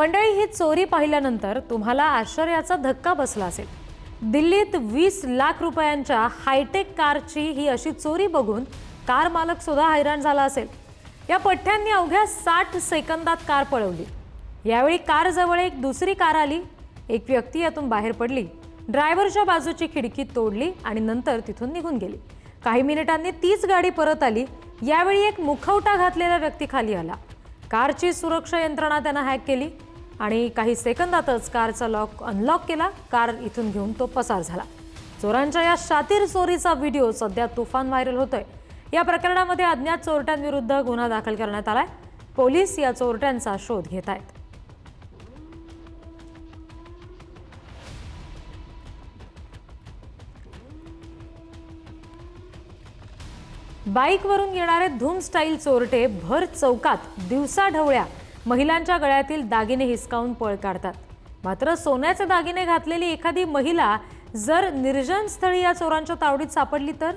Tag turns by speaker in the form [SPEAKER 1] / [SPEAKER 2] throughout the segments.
[SPEAKER 1] मंडळी ही चोरी पाहिल्यानंतर तुम्हाला आश्चर्याचा धक्का बसला असेल. दिल्लीत वीस लाख रुपयांच्या हायटेक कारची ही अशी चोरी बघून कार मालक सुद्धा हैराण झाला असेल. या पठ्ठ्यांनी अवघ्या साठ सेकंदात कार पळवली. यावेळी कारजवळ एक दुसरी कार आली. एक व्यक्ती यातून बाहेर पडली. ड्रायव्हरच्या बाजूची खिडकी तोडली आणि नंतर तिथून निघून गेली. काही मिनिटांनी तीच गाडी परत आली. यावेळी एक मुखवटा घातलेला व्यक्ती खाली आला. कारची सुरक्षा यंत्रणा त्यानं हॅक केली. आणि काही सेकंदातच कारचा लॉक अनलॉक केला. कार इथून घेऊन तो पसार झाला. चोरांच्या या शातीर चोरीचा व्हिडिओ सध्या तुफान व्हायरल होतोय. या प्रकरणामध्ये अज्ञात चोरट्यांविरुद्ध गुन्हा दाखल करण्यात आलाय. पोलीस या चोरट्यांचा शोध घेत आहेत. बाईकवरून येणारे धूम स्टाईल चोरटे भर चौकात दिवसा ढवळ्या. महिलांच्या गळ्यातील दागिने हिसकावून पळ काढतात. मात्र सोन्याचे दागिने घातलेली एखादी महिला जर निर्जन स्थळी या चोरांच्या तावडीत सापडली तर?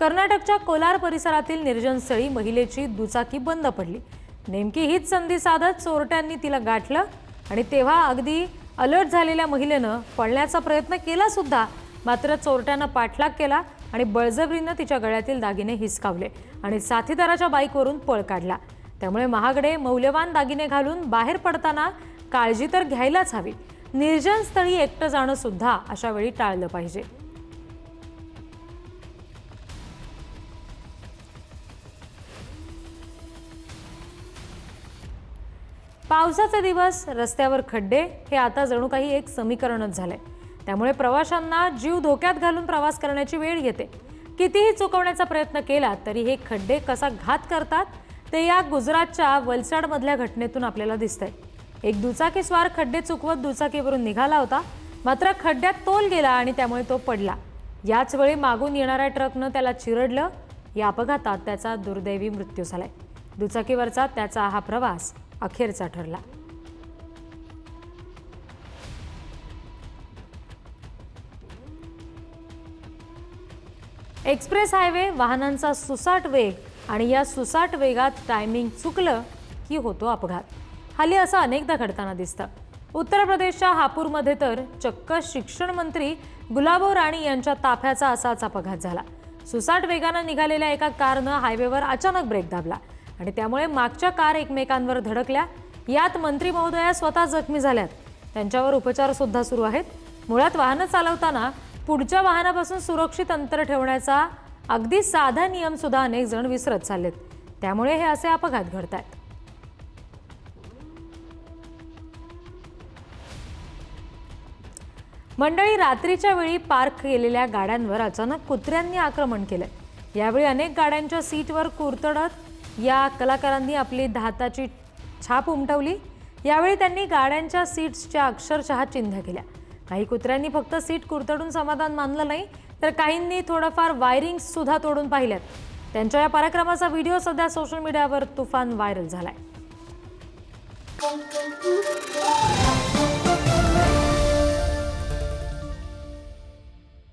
[SPEAKER 1] कर्नाटकच्या कोलार परिसरातील निर्जन स्थळी महिलेची दुचाकी बंद पडली. नेमकी हीच संधी साधत चोरट्यांनी तिला गाठलं आणि तेव्हा अगदी अलर्ट झालेल्या महिलेनं पळण्याचा प्रयत्न केला सुद्धा. मात्र चोरट्यानं पाठलाग केला आणि बळजबरीनं तिच्या गळ्यातील दागिने हिसकावले आणि साथीदाराच्या बाईकवरून पळ काढला. त्यामुळे महागडे मौल्यवान दागिने घालून बाहेर पडताना काळजी तर घ्यायलाच हवी. निर्जन स्थळी एकटं जाणं सुद्धा अशा वेळी टाळलं पाहिजे. पावसाचे दिवस रस्त्यावर खड्डे हे आता जणू काही एक समीकरणच झालंय. त्यामुळे प्रवाशांना जीव धोक्यात घालून प्रवास करण्याची वेळ येते. कितीही चुकवण्याचा प्रयत्न केला तरी हे खड्डे कसा घात करतात ते या गुजरातच्या वलसाडमधल्या घटनेतून आपल्याला दिसतंय. एक दुचाकीस्वार खड्डे चुकवत दुचाकीवरून निघाला होता मात्र खड्ड्यात तोल गेला आणि त्यामुळे तो पडला. याच वेळी मागून येणाऱ्या ट्रकनं त्याला चिरडलं. या अपघातात त्याचा दुर्दैवी मृत्यू झालाय. दुचाकीवरचा त्याचा हा प्रवास अखेरचा ठरला. एक्सप्रेस हायवे वाहनांचा सुसाट वेग आणि या सुसाट वेगात टायमिंग चुकलं की होतो अपघात. हल्ली असं अनेकदा घडताना दिसतं. उत्तर प्रदेशच्या हापूरमध्ये तर चक्क शिक्षण मंत्री गुलाबो राणी यांच्या ताफ्याचा असाच अपघात झाला. सुसाट वेगानं निघालेल्या एका कारनं हायवेवर अचानक ब्रेक दाबला आणि त्यामुळे मागच्या कार एकमेकांवर धडकल्या. यात मंत्री महोदया स्वतः जखमी झाल्यात. त्यांच्यावर उपचार सुद्धा सुरू आहेत. मुळात वाहनं चालवताना पुढच्या वाहनापासून सुरक्षित अंतर ठेवण्याचा अगदी साधा नियम सुद्धा अनेक जण विसरत चाललेत. त्यामुळे हे असे अपघात घडत आहेत मंडळी रात्रीच्या वेळी पार्क केलेल्या गाड्यांवर अचानक कुत्र्यांनी आक्रमण केलंय यावेळी अनेक गाड्यांच्या सीटवर कुरतडत या कलाकारांनी आपली धाताची छाप उमटवली. यावेळी त्यांनी गाड्यांच्या सीट्सच्या अक्षरशः चिन्ह केल्या. काही कुत्र्यांनी फक्त सीट कुरतडून समाधान मानलं नाही तर काहींनी थोडंफार वायरिंग सुद्धा तोडून पाहिल्यात त्यांच्या या पराक्रमाचा व्हिडिओ सध्या सोशल मीडियावर तुफान व्हायरल झालाय.